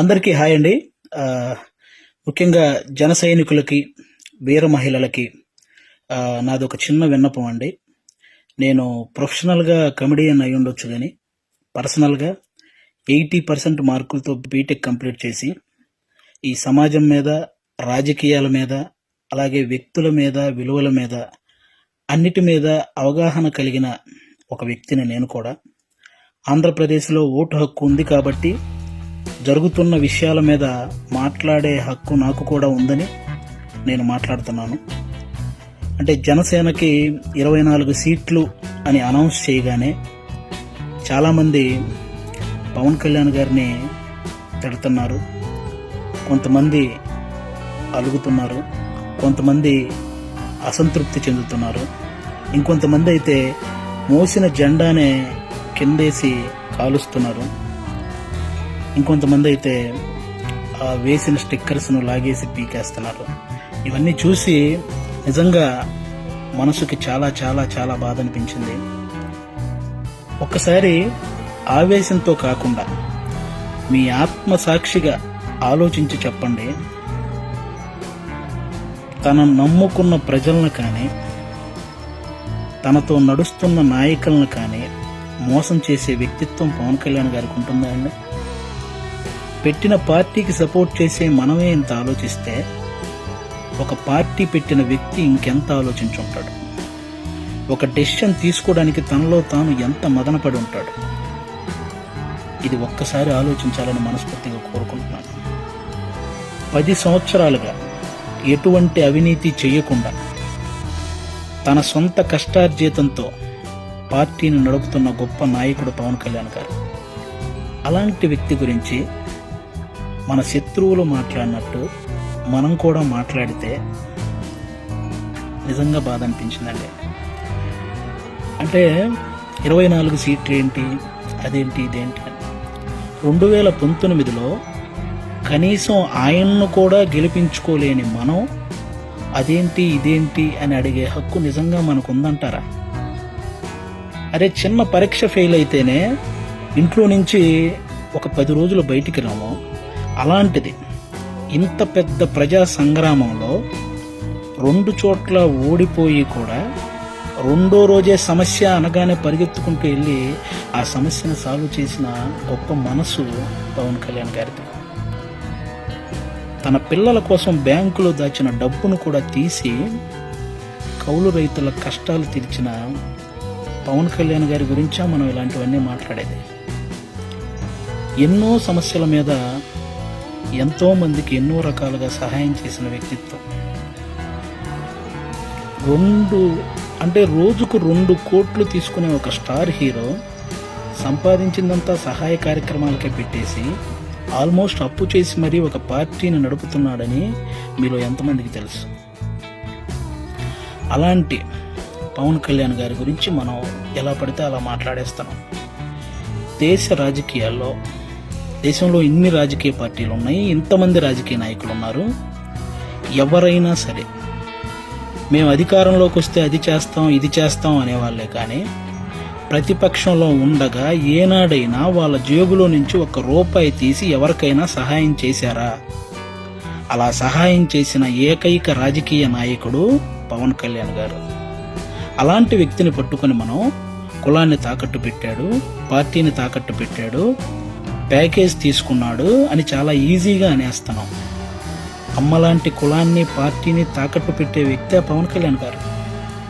అందరికీ హాయ్ అండి. ముఖ్యంగా జన సైనికులకి వీర మహిళలకి నాది ఒక చిన్న విన్నపం అండి. నేను ప్రొఫెషనల్గా కమెడియన్ అయి ఉండొచ్చు కానీ పర్సనల్గా ఎయిటీ పర్సెంట్ మార్కులతో బీటెక్ కంప్లీట్ చేసి ఈ సమాజం మీద రాజకీయాల మీద అలాగే వ్యక్తుల మీద విలువల మీద అన్నిటి మీద అవగాహన కలిగిన ఒక వ్యక్తిని నేను కూడా. ఆంధ్రప్రదేశ్లో ఓటు హక్కు ఉంది కాబట్టి జరుగుతున్న విషయాల మీద మాట్లాడే హక్కు నాకు కూడా ఉందని నేను మాట్లాడుతున్నాను. అంటే జనసేనకి ఇరవై నాలుగు సీట్లు అని అనౌన్స్ చేయగానే చాలామంది పవన్ కళ్యాణ్ గారిని తిడుతున్నారు. కొంతమంది అలుగుతున్నారు. కొంతమంది అసంతృప్తి చెందుతున్నారు. ఇంకొంతమంది అయితే మోసిన జెండానే కిందేసి కాలుస్తున్నారు. ఇంకొంతమంది అయితే వేసిన స్టిక్కర్స్ను లాగేసి పీకేస్తున్నారు. ఇవన్నీ చూసి నిజంగా మనసుకి చాలా చాలా చాలా బాధ అనిపించింది ఒక్కసారి ఆవేశంతో కాకుండా మీ ఆత్మ సాక్షిగా ఆలోచించి చెప్పండి. తన నమ్ముకున్న ప్రజలను కానీ తనతో నడుస్తున్న నాయకులను కానీ మోసం చేసే వ్యక్తిత్వం పవన్ కళ్యాణ్ గారికి ఉంటుందా అండి? పెట్టిన పార్టీకి సపోర్ట్ చేసే మనమే ఇంత ఆలోచిస్తే ఒక పార్టీ పెట్టిన వ్యక్తి ఇంకెంత ఆలోచించుంటాడు? ఒక డెసిషన్ తీసుకోవడానికి తనలో తాను ఎంత మదనపడి ఉంటాడు? ఇది ఒక్కసారి ఆలోచించాలని మనస్ఫూర్తిగా కోరుకుంటున్నాను. పది సంవత్సరాలుగా ఎటువంటి అవినీతి చేయకుండా తన సొంత కష్టార్జితంతో పార్టీని నడుపుతున్న గొప్ప నాయకుడు పవన్ కళ్యాణ్ గారు. అలాంటి వ్యక్తి గురించి మన శత్రువులు మాట్లాడినట్టు మనం కూడా మాట్లాడితే నిజంగా బాధ అనిపించిందండి. అంటే ఇరవై నాలుగు సీట్లు ఏంటి అదేంటి ఇదేంటి అని. రెండు వేల పంతొమ్మిదిలో కనీసం ఆయన్ను కూడా గెలిపించుకోలేని మనం అదేంటి ఇదేంటి అని అడిగే హక్కు నిజంగా మనకు ఉందంటారా అరే చిన్న పరీక్ష ఫెయిల్ అయితేనే ఇంట్లో నుంచి ఒక పది రోజులు బయటికి రాము. అలాంటిది. ఇంత పెద్ద ప్రజా సంగ్రామంలో రెండు చోట్ల ఓడిపోయి కూడా రెండో రోజే సమస్య అనగానే పరిగెత్తుకుంటూ వెళ్ళి ఆ సమస్యను సాల్వ్ చేసిన గొప్ప మనసు పవన్ కళ్యాణ్ గారిది. తన పిల్లల కోసం బ్యాంకులో దాచిన డబ్బును కూడా తీసి కౌలు రైతుల కష్టాలు తీర్చిన పవన్ కళ్యాణ్ గారి గురించా మనం ఇలాంటివన్నీ మాట్లాడేది. ఎన్నో సమస్యల మీద ఎంతోమందికి ఎన్నో రకాలుగా సహాయం చేసిన వ్యక్తిత్వం. రెండు అంటే రోజుకు రెండు కోట్లు తీసుకునే ఒక స్టార్ హీరో సంపాదించిందంతా సహాయ కార్యక్రమాలకే పెట్టేసి ఆల్మోస్ట్ అప్పు చేసి మరీ ఒక పార్టీని నడుపుతున్నాడని మీలో ఎంతమందికి తెలుసు? అలాంటి పవన్ కళ్యాణ్ గారి గురించి మనం ఎలా పడితే అలా మాట్లాడేస్తున్నాం దేశ రాజకీయాల్లో దేశంలో ఇన్ని రాజకీయ పార్టీలు ఉన్నాయి ఇంతమంది రాజకీయ నాయకులు ఉన్నారు. ఎవరైనా సరే మేము అధికారంలోకి వస్తే అది చేస్తాం ఇది చేస్తాం అనేవాళ్ళే కానీ ప్రతిపక్షంలో ఉండగా ఏనాడైనా వాళ్ళ జేబులో నుంచి ఒక రూపాయి తీసి ఎవరికైనా సహాయం చేశారా? అలా సహాయం చేసిన ఏకైక రాజకీయ నాయకుడు పవన్ కళ్యాణ్ గారు. అలాంటి వ్యక్తిని పట్టుకొని మనం కులాన్ని తాకట్టు పెట్టాడు పార్టీని తాకట్టు పెట్టాడు ప్యాకేజ్ తీసుకున్నాడు అని చాలా ఈజీగా అనేస్తున్నాం. అమ్మలాంటి కులాన్ని పార్టీని తాకట్టు పెట్టే వ్యక్తే పవన్ కళ్యాణ్ గారు.